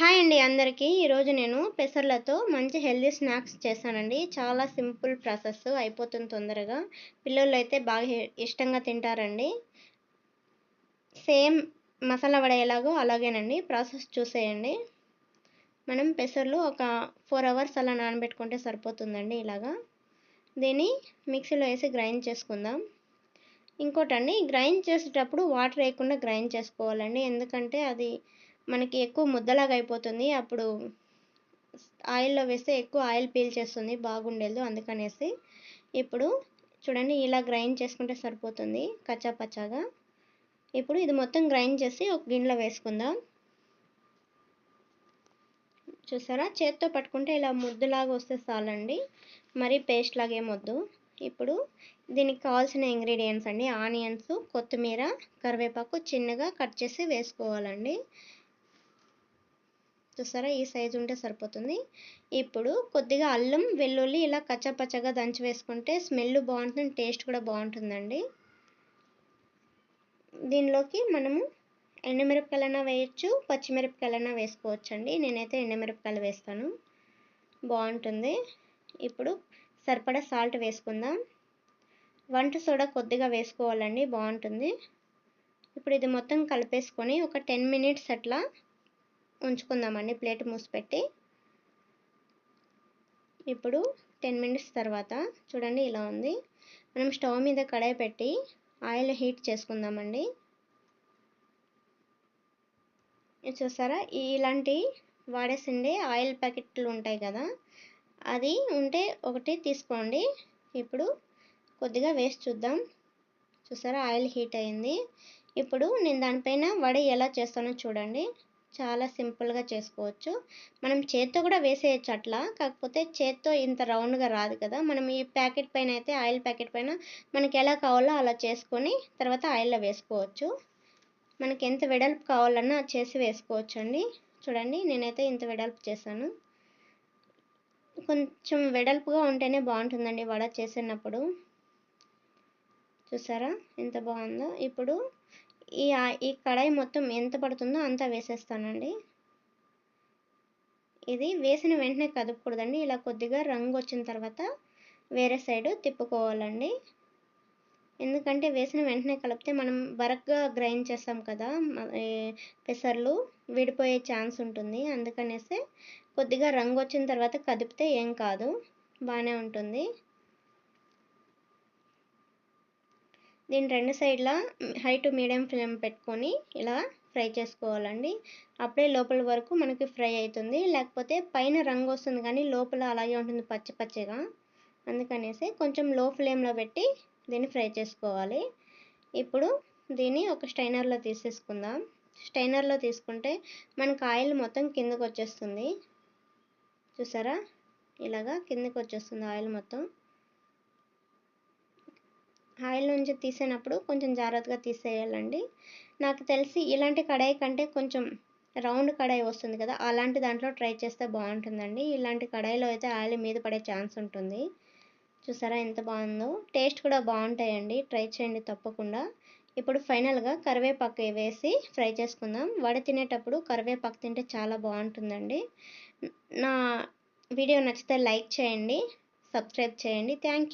Hi అండి అందరికీ. ఈరోజు నేను పెసర్లతో మంచి హెల్దీ స్నాక్స్ చేశానండి. చాలా సింపుల్ ప్రాసెస్ అయిపోతుంది తొందరగా. పిల్లలు అయితే బాగా ఇష్టంగా తింటారండి. సేమ్ మసాలా వడ ఎలాగో అలాగేనండి. ప్రాసెస్ చూసేయండి. మనం పెసర్లు ఒక ఫోర్ అవర్స్ అలా నానబెట్టుకుంటే సరిపోతుందండి ఇలాగా. దీన్ని మిక్సీలో వేసి గ్రైండ్ చేసుకుందాం. ఇంకోటండి గ్రైండ్ చేసేటప్పుడు వాటర్ వేయకుండా గ్రైండ్ చేసుకోవాలండి. ఎందుకంటే అది మనకి ఎక్కువ ముద్దలాగా అయిపోతుంది. అప్పుడు ఆయిల్లో వేస్తే ఎక్కువ ఆయిల్ పీల్చేస్తుంది బాగుండేదు బాగుండేది అందుకనేసి. ఇప్పుడు చూడండి ఇలా గ్రైండ్ చేసుకుంటే సరిపోతుంది కచ్చా పచ్చాగా. ఇప్పుడు ఇది మొత్తం గ్రైండ్ చేసి ఒక గిన్నెలో వేసుకుందాం. చూసారా? చేత్తో పట్టుకుంటే ఇలా ముద్దులాగా వస్తే చాలండి. మరీ పేస్ట్ లాగా ఇప్పుడు దీనికి కావాల్సిన ఇంగ్రీడియంట్స్ అండి. ఆనియన్స్ కొత్తిమీర కరివేపాకు చిన్నగా కట్ చేసి వేసుకోవాలండి. చూసారా ఈ సైజు ఉంటే సరిపోతుంది. ఇప్పుడు కొద్దిగా అల్లం వెల్లుల్లి ఇలా కచ్చపచ్చగా దంచి వేసుకుంటే స్మెల్ బాగుంటుంది టేస్ట్ కూడా బాగుంటుందండి. దీనిలోకి మనము ఎండుమిరపకాయలైనా వేయచ్చు పచ్చిమిరపకాయలైనా వేసుకోవచ్చండి. నేనైతే ఎండుమిరపకాయలు వేస్తాను. బాగుంటుంది. ఇప్పుడు సరిపడా సాల్ట్ వేసుకుందాం. వంట సోడా కొద్దిగా వేసుకోవాలండి బాగుంటుంది. ఇప్పుడు ఇది మొత్తం కలిపేసుకొని ఒక టెన్ మినిట్స్ అట్లా ఉంచుకుందామండి. ప్లేట్ మూసిపెట్టి ఇప్పుడు టెన్ మినిట్స్ తర్వాత చూడండి ఇలా ఉంది. మనం స్టవ్ మీద కడాయి పెట్టి ఆయిల్ హీట్ చేసుకుందామండి. చూసారా? ఇలాంటి వాడేసిండే ఆయిల్ ప్యాకెట్లు ఉంటాయి కదా? అది ఉంటే ఒకటి తీసుకోండి. ఇప్పుడు కొద్దిగా వేసి చూద్దాం. చూసారా? ఆయిల్ హీట్ అయింది. ఇప్పుడు నేను దానిపైన వడ ఎలా చేస్తానో చూడండి. చాలా సింపుల్గా చేసుకోవచ్చు. మనం చేత్తో కూడా వేసేయచ్చు అట్లా. కాకపోతే చేత్తో ఇంత రౌండ్గా రాదు కదా. మనం ఈ ప్యాకెట్ పైన అయితే ఆయిల్ ప్యాకెట్ పైన మనకి ఎలా కావాలో అలా చేసుకొని తర్వాత ఆయిల్లో వేసుకోవచ్చు. మనకి ఎంత వెడల్పు కావాలన్నా చేసి వేసుకోవచ్చు అండి చూడండి నేనైతే ఇంత వెడల్పు చేశాను. కొంచెం వెడల్పుగా ఉంటేనే బాగుంటుందండి వడ చేసినప్పుడు. చూసారా? ఎంత బాగుందో. ఇప్పుడు ఈ ఈ కడాయి మొత్తం ఎంత పడుతుందో అంతా వేసేస్తానండి. ఇది వేసిన వెంటనే కదుపకూడదండి. ఇలా కొద్దిగా రంగు వచ్చిన తర్వాత వేరే సైడ్ తిప్పుకోవాలండి. ఎందుకంటే వేసిన వెంటనే కలిపితే మనం బరక్గా గ్రైండ్ చేస్తాం కదా పెసర్లు విడిపోయే ఛాన్స్ ఉంటుంది. అందుకనేసి కొద్దిగా రంగు వచ్చిన తర్వాత కదిపితే ఏం కాదు. బాగానే ఉంటుంది. దీని రెండు సైడ్ల హై టు మీడియం ఫ్లేమ్ పెట్టుకొని ఇలా ఫ్రై చేసుకోవాలండి. అప్పుడే లోపల వరకు మనకి ఫ్రై అవుతుంది. లేకపోతే పైన రంగు వస్తుంది కానీ లోపల అలాగే ఉంటుంది పచ్చి పచ్చిగా. అందుకనేసి కొంచెం లో ఫ్లేమ్లో పెట్టి దీన్ని ఫ్రై చేసుకోవాలి. ఇప్పుడు దీన్ని ఒక స్టైనర్లో తీసేసుకుందాం. స్టైనర్లో తీసుకుంటే మనకు ఆయిల్ మొత్తం కిందకు వచ్చేస్తుంది చూసారా? ఇలాగా కిందకు వచ్చేస్తుంది ఆయిల్ మొత్తం. ఆయిల్ నుంచి తీసేటప్పుడు కొంచెం జాగ్రత్తగా తీసేయాలండి. నాకు తెలిసి ఇలాంటి కడాయి కంటే కొంచెం రౌండ్ కడాయి వస్తుంది కదా అలాంటి దాంట్లో ట్రై చేస్తే బాగుంటుందండి. ఇలాంటి కడాయిలో అయితే ఆయిల్ మీద పడే ఛాన్స్ ఉంటుంది. చూసారా ఎంత బాగుందో? టేస్ట్ కూడా బాగుంటాయండి. ట్రై చేయండి తప్పకుండా. ఇప్పుడు ఫైనల్గా కరివేపాకు వేసి ఫ్రై చేసుకుందాం. వడ తినేటప్పుడు కరివేపాకు తింటే చాలా బాగుంటుందండి. నా వీడియో నచ్చితే లైక్ చేయండి సబ్స్క్రైబ్ చేయండి. థ్యాంక్